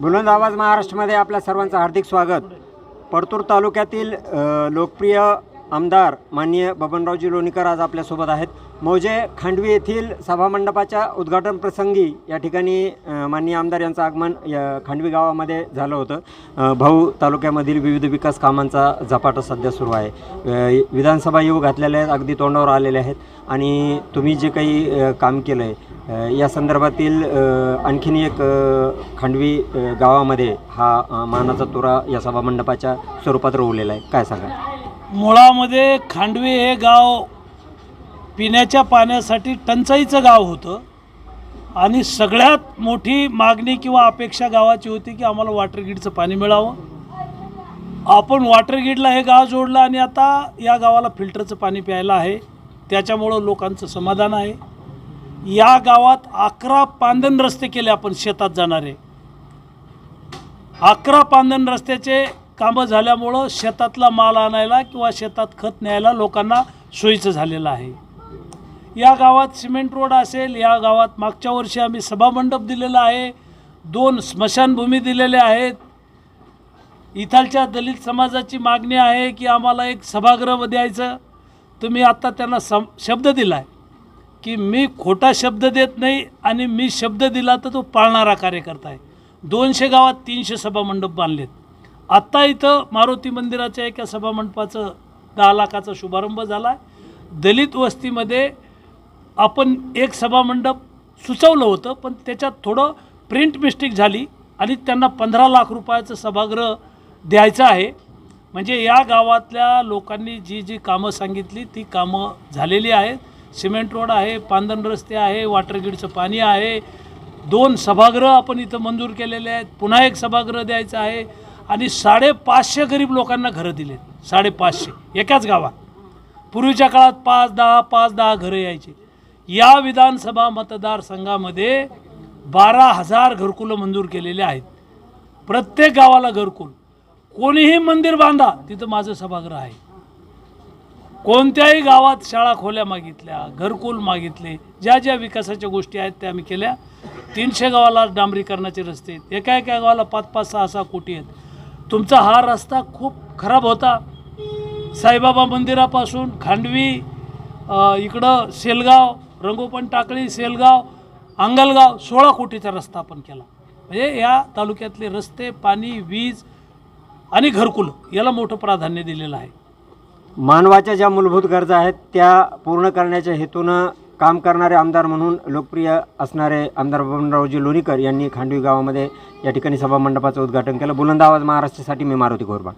बुलंद आवाज महाराष्ट्रामध्ये आपल्या सर्वांचं हार्दिक स्वागत. परतूर तालुक्यातील लोकप्रिय आमदार माननीय बबनरावजी लोणीकर आज आपल्यासोबत आहेत. मौजे खांडवी येथील सभामंडपाच्या उद्घाटन प्रसंगी या ठिकाणी माननीय आमदार यांचं आगमन या खांडवी गावामध्ये झालं होतं. भाऊ तालुक्यामधील विविध विकास कामांचा झपाटा सध्या सुरू आहे. विधानसभा येऊ घातलेले आहेत अगदी तोंडावर आलेले आहेत. आणि तुम्ही जे काही काम केलं आहे या संदर्भातील आणखीन एक खांडवी गावामध्ये हा मानाचा तुरा या सभामंडपाच्या स्वरूपात रोवलेला आहे. काय सांगा मुळामध्ये खांडवे हे गाव पिण्याच्या पाण्यासाठी टंचाईचं गाव होतं आणि सगळ्यात मोठी मागणी किंवा अपेक्षा गावाची होती की आम्हाला वॉटर ग्रीडचं पाणी मिळावं. आपण वॉटर ग्रीडला हे गाव जोडलं आणि आता या गावाला फिल्टरचं पाणी प्यायला आहे. त्याच्यामुळं लोकांचं समाधान आहे. या गावात अकरा पांदन रस्ते केले आपण शेतात जाणारे. अकरा पांदन रस्त्याचे कामं झाल्यामुळं शेतातला माल आणायला किंवा शेतात खत न्यायला लोकांना सोयीचं झालेलं आहे. या गावात सिमेंट रोड असेल या गावात मागच्या वर्षी आम्ही सभामंडप दिलेला आहे दोन स्मशानभूमी दिलेल्या आहेत. इथालच्या दलित समाजाची मागणी आहे की आम्हाला एक सभागृह द्यायचं. तुम्ही आत्ता त्यांना सम शब्द दिला आहे की मी खोटा शब्द देत नाही आणि मी शब्द दिला तर तो पाळणारा कार्यकर्ता आहे. दोनशे गावात तीनशे सभामंडप बांधलेत. आत्ता इथं मारुती मंदिराच्या एका सभामंडपाचं दहा लाखाचा शुभारंभ झाला आहे दलित वस्तीमध्ये आपण एक सभामंडप सुचवलं होतं पण त्याच्यात थोडं प्रिंट मिस्टेक झाली आणि त्यांना पंधरा लाख रुपयाचं सभागृह द्यायचं आहे. म्हणजे या गावातल्या लोकांनी जी जी कामं सांगितली ती कामं झालेली आहेत. सिमेंट रोड आहे पांदन रस्ते आहे वॉटर ग्रीडचं पाणी आहे. दोन सभागृह आपण इथं मंजूर केलेले आहेत. पुन्हा एक सभागृह द्यायचं आहे आणि साडेपाचशे गरीब लोकांना घरं दिलेत. साडेपाचशे. एकाच गावात. पूर्वीच्या काळात पाच दहा पाच दहा घरं यायची. या विधानसभा मतदारसंघामध्ये बारा हजार घरकुलं मंजूर केलेले आहेत. प्रत्येक गावाला घरकुल. कोणीही मंदिर बांधा तिथं माझं सभागृह आहे. कोणत्याही गावात शाळा खोल्या मागितल्या घरकुल मागितले ज्या ज्या विकासाच्या गोष्टी आहेत त्या आम्ही केल्या. तीनशे गावाला डांबरीकरणाचे रस्ते आहेत. एका एका गावाला पाच पाच सहा सहा कोटी आहेत. तुमचा हा रस्ता खूप खराब होता. साईबाबा मंदिरापासून खांडवी इकडं सेलगाव रंगोपण टाकळी सेलगाव अंगलगाव सोळा कोटीचा रस्ता आपण केला. म्हणजे या तालुक्यातले रस्ते पाणी वीज आणि घरकुल याला मोठं प्राधान्य दिलेलं आहे. मानवाच्या ज्या मूलभूत गरजा आहेत त्या पूर्ण करण्याच्या हेतूनं काम करणारे आमदार म्हणून लोकप्रिय असणारे आमदार बबनरावजी लोणीकर यांनी खांडवी गावामध्ये या ठिकाणी सभामंडपाचं उद्घाटन केलं. बुलंद आवाज महाराष्ट्रासाठी मी मारुती गोरबा